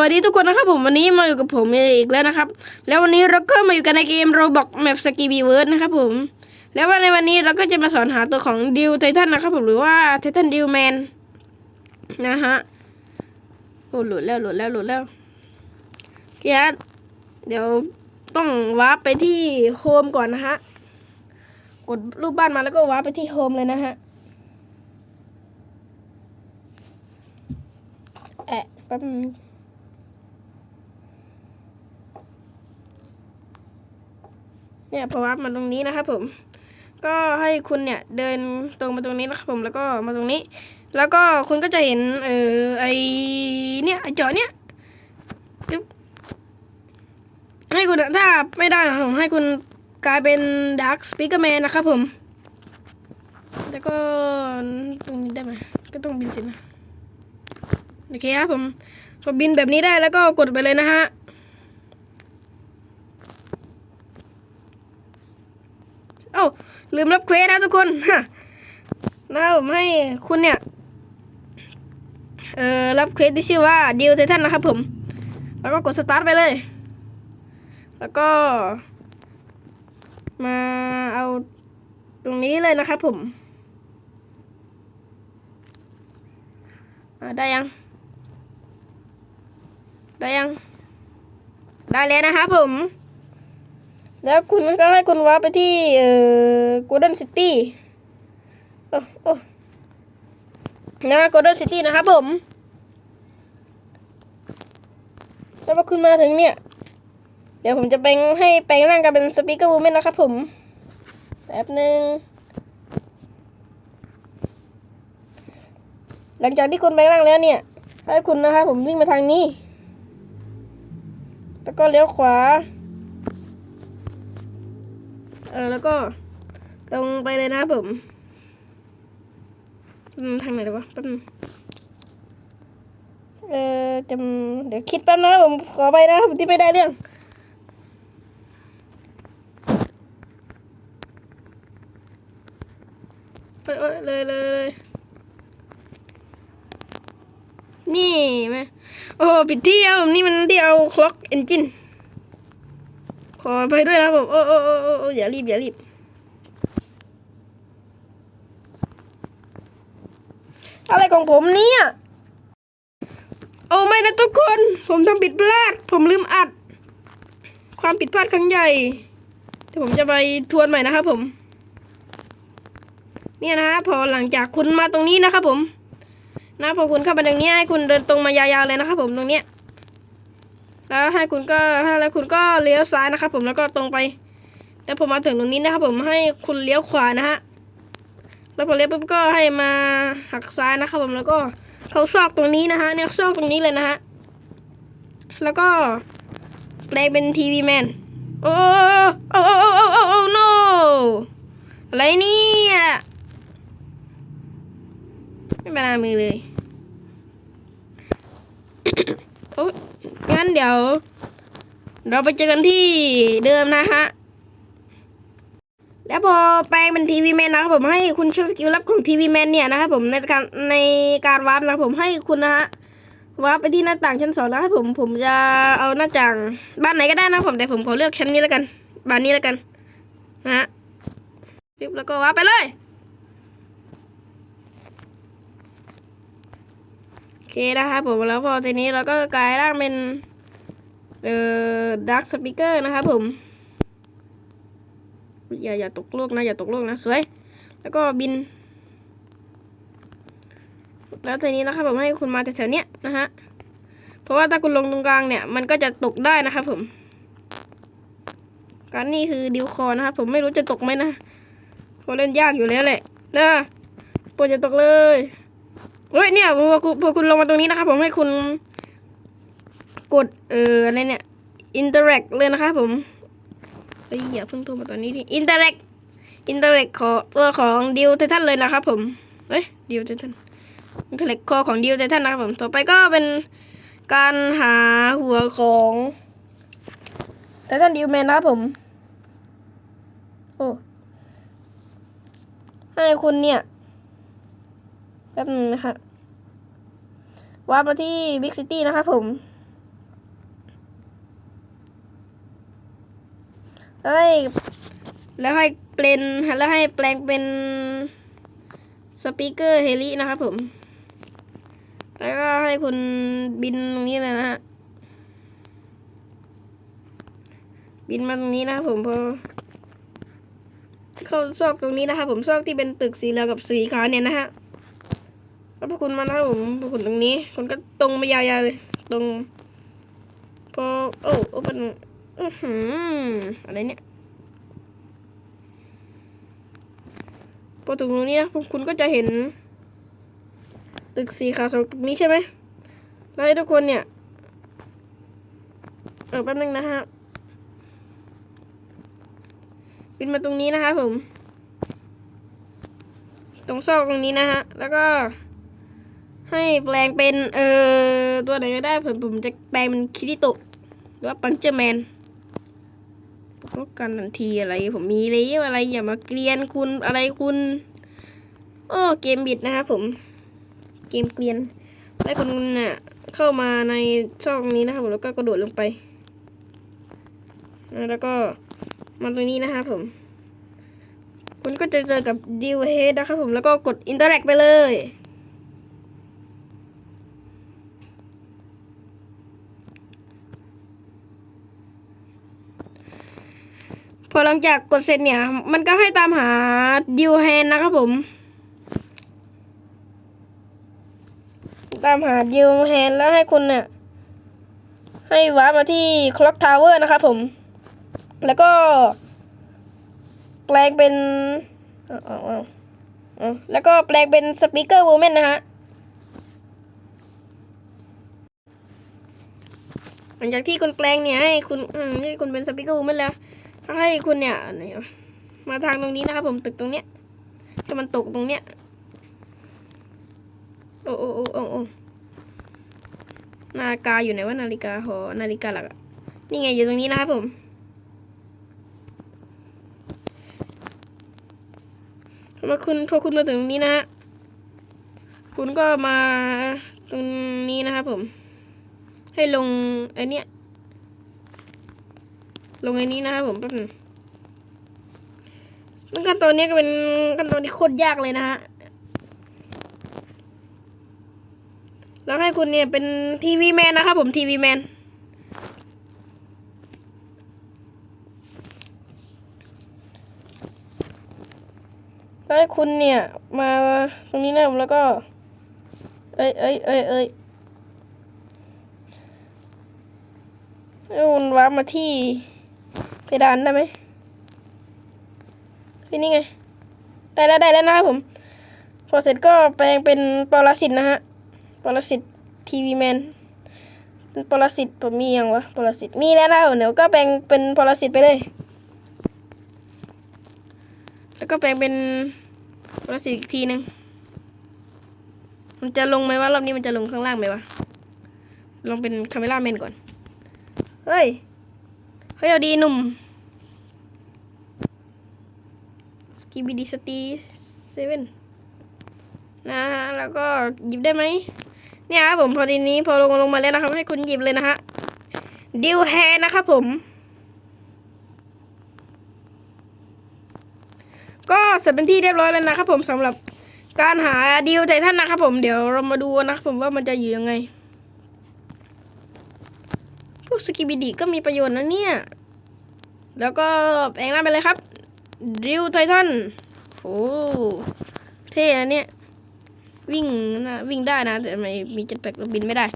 วัสดีทุกคนนะครับผมวันนี้มาอยู่กับผมอีกแล้วนะครับ แล้ววันนี้เราก็มาอยู่กันในเกม Roblox Map s k i b y w o r d นะครับผม แล้ววันในวันนี้เราก็จะมาสอนหาตัวของดิวไททันนะครับผมหรือว่าไททันดิวแมนนะฮะโอ้หลุดแล้วหลุดแล้วหลุดแล้วเกียร์เดี๋ยวต้องวาร์ปไปที่โฮมก่อนนะฮะกดรูปบ้านมาแล้วก็วาร์ปไปที่โฮมเลยนะฮะแอะแป๊บนึง เนี่ยพอวับมาตรงนี้นะครับผม ก็ให้คุณเนี่ยเดินตรงมาตรงนี้นะครับผมแล้วก็มาตรงนี้ แล้วก็คุณก็จะเห็นเออไอเนี่ยไอจอเนี่ยให้คุณถ้าไม่ได้ผมให้คุณกลายเป็นดาร์ s สปีกเกอร์แมนนะครับผม แล้วก็ตรงนี้ได้ไหมก็ต้องบินสินะโอเคครับผมพอบินแบบนี้ได้แล้วก็กดไปเลยนะฮะ อ้าลืมรับเควสนะทุกคนฮะนะผมให้คุณเนี่ย เอ่อรับเควสที่ชื่อว่าดิวไททันนะครับผม แล้วก็กดสตาร์ทไปเลย แล้วก็ มาเอาตรงนี้เลยนะครับผมได้ยัง ได้ยัง ได้แล้วนะครับผม แล้วคุณก็ให้คุณว้าไปที่เอ่อ Golden City โอ้โอ้นะ Golden City นะครับผมแล้วพอคุณมาถึงเนี่ย เดี๋ยวผมจะแปลงให้แปลงร่างกันเป็นสปีกเกอร์วูแมนนะครับผมแป๊บหนึ่งหลังจากที่คุณแปลงร่างแล้วเนี่ย ให้คุณนะครับผมวิ่งมาทางนี้ แล้วก็เลี้ยวขวา เออแล้วก็ตรงไปเลยนะบผมทางไหนดีวะแป๊บนึงเออจำเดี๋ยวคิดแป๊บนะผมขอไปนะบผมที่ไม่ได้เรื่องไปเลยเลยเลยนี่ไหมโอ้โหผิดที่ครับผมนี่มันที่เอา clock engine ขอไปด้วยนะผมโอ้โอ้โอ้โอ้โอ้อย่ารีบอย่ารีบอะไรของผมเนี่ย โอ้ไม่นะทุกคน ผมทำผิดพลาด ผมลืมอัด ความผิดพลาดครั้งใหญ่เดี๋ยวผมจะไปทวนใหม่นะครับผม เนี่ยนะฮะพอหลังจากคุณมาตรงนี้นะครับผม นะพอคุณเข้ามาตรงนี้ให้คุณเดินตรงมายาวๆเลยนะครับผมตรงเนี้ย แล้วให้คุณก็แล้วคุณก็เลี้ยวซ้ายนะครับ ผมแล้วก็ตรงไป แล้วผมมาถึงตรงนี้นะครับผมให้คุณเลี้ยวขวานะฮะแล้วพอเลี้ยวปุ๊บก็ให้มาหักซ้ายนะครับ ผมแล้วก็เขาซอกตรงนี้นะฮะเนี่ยซอกตรงนี้เลยนะฮะแล้วก็แปลงเป็นทีวีแมนโอ้โอ้โอ้โอ้โอ้โอ้โอ้อะไรเนี่ยไม่เป็นไรมือเลย โอ้ยงั้นเดี๋ยว เราไปเจอกันที่เดิมนะฮะ แล้วพอแปลงเป็นทีวีแมนนะครับผมให้คุณช้สกิลลับของทีวีแมนเนี่ยนะครับผมในการในการวาร์ปนะครับผมให้คุณนะฮะวาร์ปไปที่หน้าต่างชั้นสองนะครับผมผมจะเอาหน้าต่างบ้านไหนก็ได้นะผมแต่ผมขอเลือกชั้นนี้แล้วกันบ้านนี้แล้วกันนะฮะปึ๊บแล้วก็วาร์ปไปเลยโอเคนะครับผมแล้วพอทีนี้เราก็กลายร่างเป็น เอ่อดักสปีกเกอร์นะครับผมอย่าอย่าตกโลกนะอย่าตกโลกนะสวย แล้วก็บิน แล้วทีนี้นะครับผมให้คุณมาแถวๆเนี้ยนะฮะเพราะว่าถ้าคุณลงตรงกลางเนี่ย มันก็จะตกได้นะครับผม การนี่คือดิวคอนะครับผมไม่รู้จะตกไหมนะเพราะเล่นยากอยู่แล้วแหละนะปวดจะตกเลยเฮ้ยเนี่ยพอคุณลงมาตรงนี้นะครับผมให้คุณ กดเอออะไรเนี่ยอินเตอร์แอคเลยนะครับผมเฮ้ยอย่าเพิ่งโทรมาตอนนี้ดิอินเตอร์เล็กอินเตอร์เล็กขอตัวของดิวไททันเลยนะครับผมเฮ้ยดิวไททันอินเตอร์เล็กคอของดิวไททันนะครับผมต่อไปก็เป็นการหาหัวของไททันดิวแมนนะครับผมโอ้ให้คุณเนี่ยแป๊บนึงนะครับวาร์ปมาที่บิ๊กซิตี้นะครับผม แล้วให้แล้วให้เป็นแล้วให้แปลงเป็นสปีกเกอร์เฮลินะครับผม แล้วก็ให้คุณบินตรงนี้เลยนะฮะ บินมาตรงนี้นะครับผมพอเข้าซอกตรงนี้นะครับผมซอกที่เป็นตึกสีเหลืองกับสีขาวเนี่ยนะฮะแล้วพอคุณมานะครับผมพอคุณตรงนี้คุณก็ตรงไปยาวๆเลย ตรง พอ โอ้โอ้เป็น อื้อหืออะไรเนี่ยพอถึงตรงนี้นะพวกคุณก็จะเห็น ตึกสีขาวสองตึกนี้ใช่ไหมแล้วให้ทุกคนเนี่ย เออแป๊บนึงนะฮะบินมาตรงนี้นะคะผม ตรงซอกตรงนี้นะฮะ แล้วก็ให้แปลงเป็น เอ่อตัวไหนก็ได้ผมผมจะแปลงเป็นคิริโตะหรือว่าปังเจอร์แมน ป้องกันทันทีอะไร ผมมีเลยอะไรอย่ามาเกลียนคุณอะไรคุณโอ้เกมบิดนะครับผม เกมเกลียนให้คุณน่ะเข้ามาในช่องนี้นะครับผมแล้วก็กระโดดลงไปแล้วก็มาตรงนี้นะครับผม คุณก็จะเจอกับดิวเฮดนะครับผมแล้วก็กดอินเตอร์แอคไปเลย อหลังจากกดเสร็จเนี่ย มันก็ให้ตามหาดิวแฮนนะครับผม ตามหาดิวแฮนแล้วให้คุณเนี่ยให้วาร์ปมาที่คล็อกทาวเวอร์นะครับผม แล้วก็แปลงเป็นอาอแล้วก็แปลงเป็นสปีกเกอร์วูแมนนะฮะ หลังจากที่คุณแปลงเนี่ยให้คุณให้คุณเป็นสปีกเกอร์วูแมนแล้ว ให้คุณเนี่ยไหนวะมาทางตรงนี้นะครับผมตึกตรงเนี้ยถ้ามันตกตรงเนี้ยโอ้โอ้โอ้โอ้โอ้นาฬิกาอยู่ไหนวะนาฬิกาหอนาฬิกาหลักอะนี่ไงอยู่ตรงนี้นะครับผมพอคุณพอคุณมาถึงตรงนี้นะฮะคุณก็มาตรงนี้นะครับผม ให้ลงไอเนี้ย ลงไอ้นี้นะครับผมแป๊บนึงแล้วขั้นตอนนี้ก็เป็นขั้นตอนที่โคตรยากเลยนะฮะแล้วให้คุณเนี่ยเป็นทีวีแมนนะครับผมทีวีแมนแล้วให้คุณเนี่ยมาตรงนี้นะแล้วก็ เอ้ยเอ้ยเอ้ยเอ้ยให้คุณวามาที่ เพดานได้ไหมเฮ้ยนี่ไง ได้แล้วได้แล้วนะครับผม พอเสร็จก็แปลงเป็นปรสิตนะฮะปรสิตทีวีแมนเป็นปรสิตผมมียังวะปรสิตมีแล้วนะเดี๋ยวก็แปลงเป็นปรสิตไปเลย แล้วก็แปลงเป็นปรสิตอีกทีหนึ่งมันจะลงไหมว่ารอบนี้มันจะลงข้างล่างไหมวะ ลงเป็นคาเมล่าแมนก่อน เฮ้ย เฮ้ยเอาดีหนุ่มสกีบีดีสตีเซเว่นนะฮะแล้วก็หยิบได้ไหมเนี่ยครับผมพอดีนี้พอลงลงมาแล้วนะครับให้คุณหยิบเลยนะฮะดิวแฮนะครับผม ก็เสร็จเป็นที่เรียบร้อยแล้วนะครับผมสำหรับการหาดิวไททันนะครับผมเดี๋ยวเรามาดูนะครับผมว่ามันจะอยู่ยังไง วกสกิบิดีก็มีประโยชน์นะเนี่ย แล้วก็แปลงร่างไปเลยครับ ดิวไททันโอ้เท่นะเนี่ย วิ่งนะวิ่งได้นะ แต่ทำไมมีเจ็ตแพ็กแล้วบินไม่ได้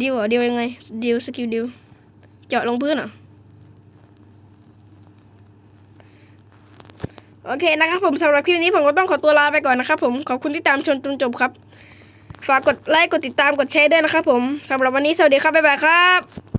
ดิวเหรอดิวยังไง ดิวสกิลดิว เจาะลงพื้นเหรอโอเคนะครับผมสำหรับคลิปนี้ผมก็ต้องขอตัวลาไปก่อนนะครับผมขอบคุณที่ตามชมจนจบครับ ฝากกดไลค์กดติดตามกดแชร์ด้วยนะครับผมสำหรับวันนี้สวัสดีครับ บ๊ายบายครับ